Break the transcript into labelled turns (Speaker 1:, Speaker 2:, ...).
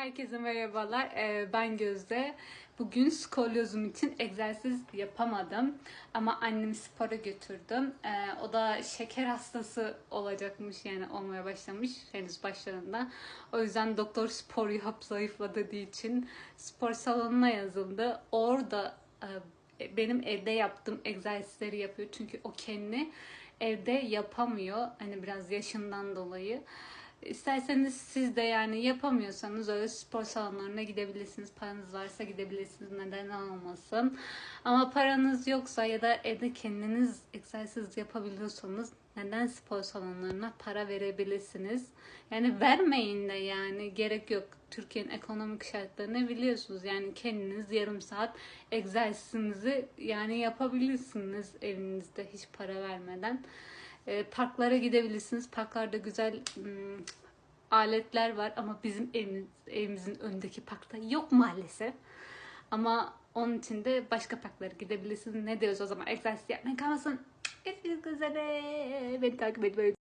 Speaker 1: Herkese merhabalar. Ee, Ben Gözde. Bugün skolyozum için egzersiz yapamadım. Ama annemi spora götürdüm. Ee, O da şeker hastası olacakmış yani olmaya başlamış henüz başlarında. O yüzden doktor spor yap zayıfla dediği için spor salonuna yazıldı. Orada e, benim evde yaptığım egzersizleri yapıyor. Çünkü o kendi evde yapamıyor. Hani biraz yaşından dolayı. İsterseniz siz de yani yapamıyorsanız öyle spor salonlarına gidebilirsiniz. Paranız varsa gidebilirsiniz. Neden olmasın. Ama paranız yoksa ya da evde kendiniz egzersiz yapabiliyorsanız neden spor salonlarına para verebilirsiniz? Yani vermeyin de yani gerek yok. Türkiye'nin ekonomik şartlarını biliyorsunuz. Yani kendiniz yarım saat egzersizinizi yani yapabilirsiniz evinizde hiç para vermeden. E, parklara gidebilirsiniz. Parklarda güzel ım, aletler var ama bizim evimiz, evimizin önündeki parkta yok maalesef. Ama onun için de başka parklara gidebilirsiniz. Ne diyoruz o zaman? Egzersiz yapmaya kalmasın. Görüşmek üzere. Beni takip etmeyi